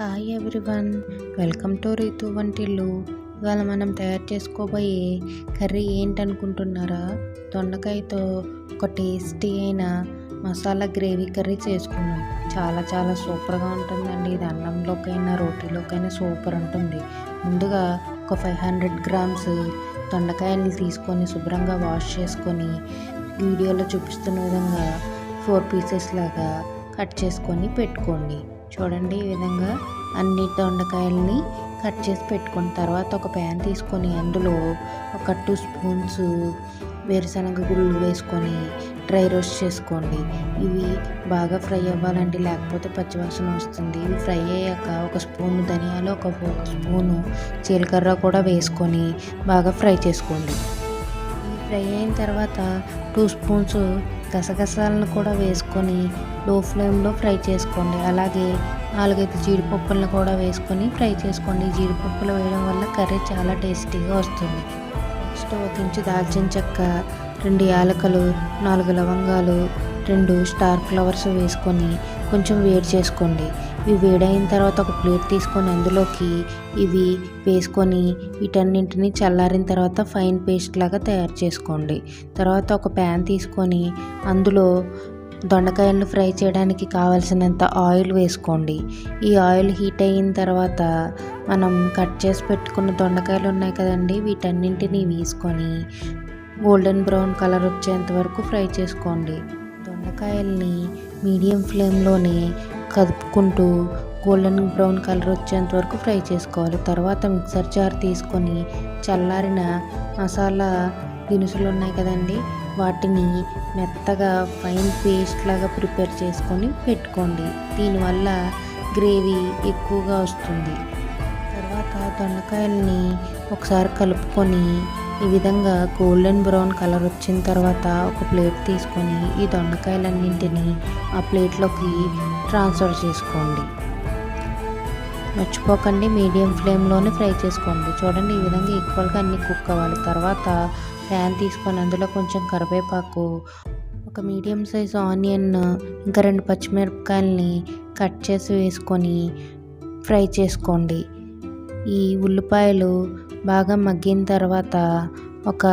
Hi everyone welcome to Ritu వంటిల్లు ఇవాళ మనం తయారు చేసుకోబోయే కర్రీ ఏంటనుకుంటున్నారా? దొండకాయతో ఒక టేస్టీ అయిన మసాలా గ్రేవీ కర్రీ చేసుకున్నాం చాలా చాలా సూపర్గా ఉంటుందండి. ఇది అన్నంలోకైనా రోటీలోకైనా సూపర్ ఉంటుంది. ముందుగా ఒక ఫైవ్ హండ్రెడ్ గ్రామ్స్ దొండకాయలు తీసుకొని శుభ్రంగా వాష్ చేసుకొని వీడియోలో చూపిస్తున్న విధంగా ఫోర్ పీసెస్ లాగా కట్ చేసుకొని పెట్టుకోండి. చూడండి ఈ విధంగా అన్ని దొండకాయల్ని కట్ చేసి పెట్టుకున్న తర్వాత ఒక ప్యాన్ తీసుకొని అందులో ఒక టూ స్పూన్స్ వేరుశనగ గుళ్ళు వేసుకొని డ్రై రోస్ట్ చేసుకోండి. ఇవి బాగా ఫ్రై అవ్వాలండి లేకపోతే పచ్చివాసన వస్తుంది. ఇవి ఫ్రై అయ్యాక ఒక స్పూన్ ధనియాలు ఒక స్పూను జీలకర్ర కూడా వేసుకొని బాగా ఫ్రై చేసుకోండి. ఇవి ఫ్రై అయిన తర్వాత టూ స్పూన్స్ గసగసాలను కూడా వేసుకొని లో ఫ్లేమ్లో ఫ్రై చేసుకోండి. అలాగే నాలుగైదు జీడిపప్పులను కూడా వేసుకొని ఫ్రై చేసుకోండి. జీడిపప్పులు వేయడం వల్ల కర్రీ చాలా టేస్టీగా వస్తుంది. స్టవ్ కించి దాల్చిన చెక్క రెండు యాలకలు నాలుగు లవంగాలు రెండు స్టార్ ఫ్లవర్స్ వేసుకొని కొంచెం వేడి చేసుకోండి. ఇవి వేడైన తర్వాత ఒక ప్లేట్ తీసుకొని అందులోకి ఇవి వేసుకొని వీటన్నింటిని చల్లారిన తర్వాత ఫైన్ పేస్ట్ లాగా తయారు చేసుకోండి. తర్వాత ఒక ప్యాన్ తీసుకొని అందులో దొండకాయలను ఫ్రై చేయడానికి కావలసినంత ఆయిల్ వేసుకోండి. ఈ ఆయిల్ హీట్ అయిన తర్వాత మనం కట్ చేసి పెట్టుకున్న దొండకాయలు ఉన్నాయి కదండి వీటన్నింటినీ వేసుకొని గోల్డెన్ బ్రౌన్ కలర్ వచ్చేంత వరకు ఫ్రై చేసుకోండి. దొండకాయల్ని మీడియం ఫ్లేమ్లోనే కదుపుకుంటూ గోల్డెన్ బ్రౌన్ కలర్ వచ్చేంత వరకు ఫ్రై చేసుకోవాలి. తర్వాత మిక్సర్ జార్ తీసుకొని చల్లారిన మసాలా దినుసులు ఉన్నాయి కదండి వాటిని మెత్తగా ఫైన్ పేస్ట్ లాగా ప్రిపేర్ చేసుకొని పెట్టుకోండి. దీనివల్ల గ్రేవీ ఎక్కువగా వస్తుంది. తర్వాత దొండకాయల్ని ఒకసారి కలుపుకొని ఈ విధంగా గోల్డెన్ బ్రౌన్ కలర్ వచ్చిన తర్వాత ఒక ప్లేట్ తీసుకొని ఈ దొండకాయలన్నింటినీ ఆ ప్లేట్లోకి ట్రాన్స్ఫర్ చేసుకోండి. మర్చిపోకండి మీడియం ఫ్లేమ్లోనే ఫ్రై చేసుకోండి. చూడండి ఈ విధంగా ఈక్వల్గా అన్ని కుక్ అవ్వాలి. తర్వాత ప్యాన్ తీసుకొని అందులో కొంచెం కరివేపాకు ఒక మీడియం సైజ్ ఆనియన్ ఇంకా రెండు పచ్చిమిరపకాయలని కట్ చేసి వేసుకొని ఫ్రై చేసుకోండి. ఈ ఉల్లిపాయలు బాగా మగ్గిన తర్వాత ఒక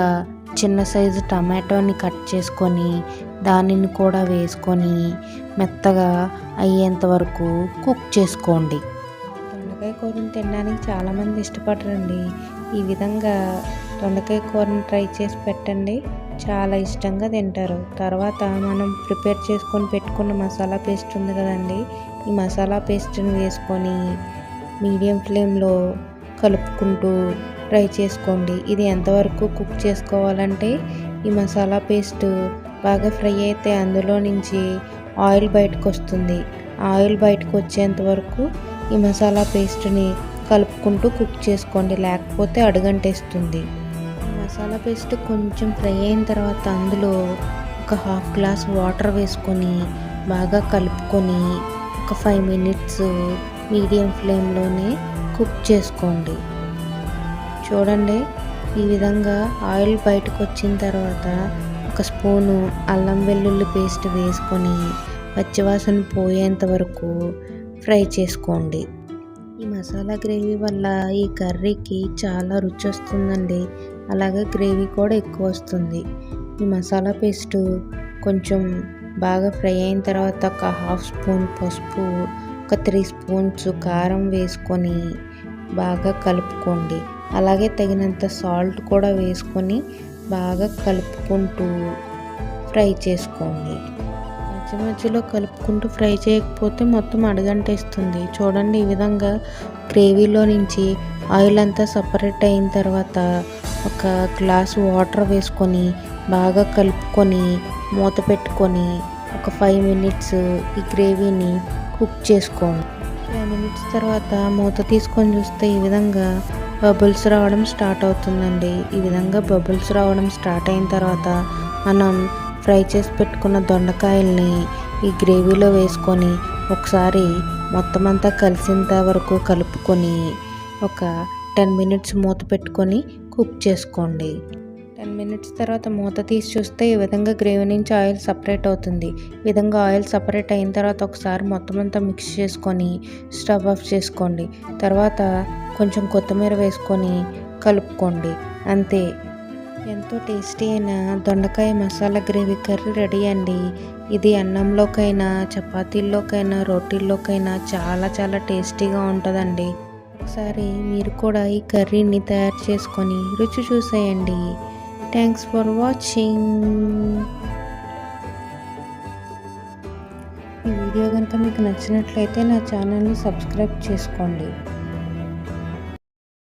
చిన్న సైజు టమాటోని కట్ చేసుకొని దానిని కూడా వేసుకొని మెత్తగా అయ్యేంత వరకు కుక్ చేసుకోండి. దొండకాయ కూరని తినడానికి చాలామంది ఇష్టపడరండి. ఈ విధంగా దొండకాయ కూరని ట్రై చేసి పెట్టండి. చాలా ఇష్టంగా తింటారు. తర్వాత మనం ప్రిపేర్ చేసుకొని పెట్టుకున్న మసాలా పేస్ట్ ఉంది కదండి. ఈ మసాలా పేస్ట్ని వేసుకొని మీడియం ఫ్లేమ్లో కలుపుకుంటూ ఫ్రై చేసుకోండి. ఇది ఎంతవరకు కుక్ చేసుకోవాలంటే ఈ మసాలా పేస్ట్ బాగా ఫ్రై అయితే అందులో నుంచి ఆయిల్ బయటకు వస్తుంది ఆయిల్ బయటకు వచ్చేంత వరకు ఈ మసాలా పేస్ట్ని కలుపుకుంటూ కుక్ చేసుకోండి. లేకపోతే అడుగంటేస్తుంది. మసాలా పేస్ట్ కొంచెం ఫ్రై అయిన తర్వాత అందులో ఒక హాఫ్ గ్లాస్ వాటర్ వేసుకొని బాగా కలుపుకొని ఒక ఫైవ్ మినిట్స్ మీడియం ఫ్లేమ్లోనే కుక్ చేసుకోండి. చూడండి ఈ విధంగా ఆయిల్ బయటకు వచ్చిన తర్వాత ఒక స్పూను అల్లం వెల్లుల్లి పేస్ట్ వేసుకొని పచ్చివాసన పోయేంత వరకు ఫ్రై చేసుకోండి. ఈ మసాలా గ్రేవీ వల్ల ఈ కర్రీకి చాలా రుచి వస్తుందండి. అలాగే గ్రేవీ కూడా ఎక్కువ వస్తుంది. ఈ మసాలా పేస్టు కొంచెం బాగా ఫ్రై అయిన తర్వాత ఒక హాఫ్ స్పూన్ పసుపు ఒక త్రీ స్పూన్స్ కారం వేసుకొని బాగా కలుపుకోండి. అలాగే తగినంత సాల్ట్ కూడా వేసుకొని బాగా కలుపుకుంటూ ఫ్రై చేసుకోండి. మధ్య మధ్యలో కలుపుకుంటూ ఫ్రై చేయకపోతే మొత్తం అడగంటేస్తుంది. చూడండి ఈ విధంగా గ్రేవీలో నుంచి ఆయిల్ అంతా సపరేట్ అయిన తర్వాత ఒక గ్లాస్ వాటర్ వేసుకొని బాగా కలుపుకొని మూత పెట్టుకొని ఒక ఫైవ్ మినిట్స్ ఈ గ్రేవీని కుక్ చేసుకోండి. ఫైవ్ మినిట్స్ తర్వాత మూత తీసుకొని చూస్తే ఈ విధంగా బబుల్స్ రావడం స్టార్ట్ అవుతుందండి. ఈ విధంగా బబుల్స్ రావడం స్టార్ట్ అయిన తర్వాత మనం ఫ్రై చేసి పెట్టుకున్న దొండకాయల్ని ఈ గ్రేవీలో వేసుకొని ఒకసారి మొత్తం అంతా కలిసేంత వరకు కలుపుకొని ఒక టెన్ మినిట్స్ మూత పెట్టుకొని కుక్ చేసుకోండి. టెన్ మినిట్స్ తర్వాత మూత తీసి చూస్తే ఈ విధంగా గ్రేవీ నుంచి ఆయిల్ సపరేట్ అవుతుంది. ఈ విధంగా ఆయిల్ సపరేట్ అయిన తర్వాత ఒకసారి మొత్తం అంతా మిక్స్ చేసుకొని స్టవ్ ఆఫ్ చేసుకోండి. తర్వాత కొంచెం కొత్తిమీర వేసుకొని కలుపుకోండి. అంతే. ఎంతో టేస్టీ అయిన దొండకాయ మసాలా గ్రేవీ కర్రీ రెడీ అండి. ఇది అన్నంలోకైనా చపాతీల్లోకైనా రోటీల్లోకైనా చాలా చాలా టేస్టీగా ఉంటుందండి. ఒకసారి మీరు కూడా ఈ కర్రీని తయారు చేసుకొని రుచి చూసేయండి. Thanks for watching. ఈ వీడియో కనుక మీకు నచ్చినట్లయితే నా ఛానల్ని సబ్స్క్రైబ్ చేసుకోండి.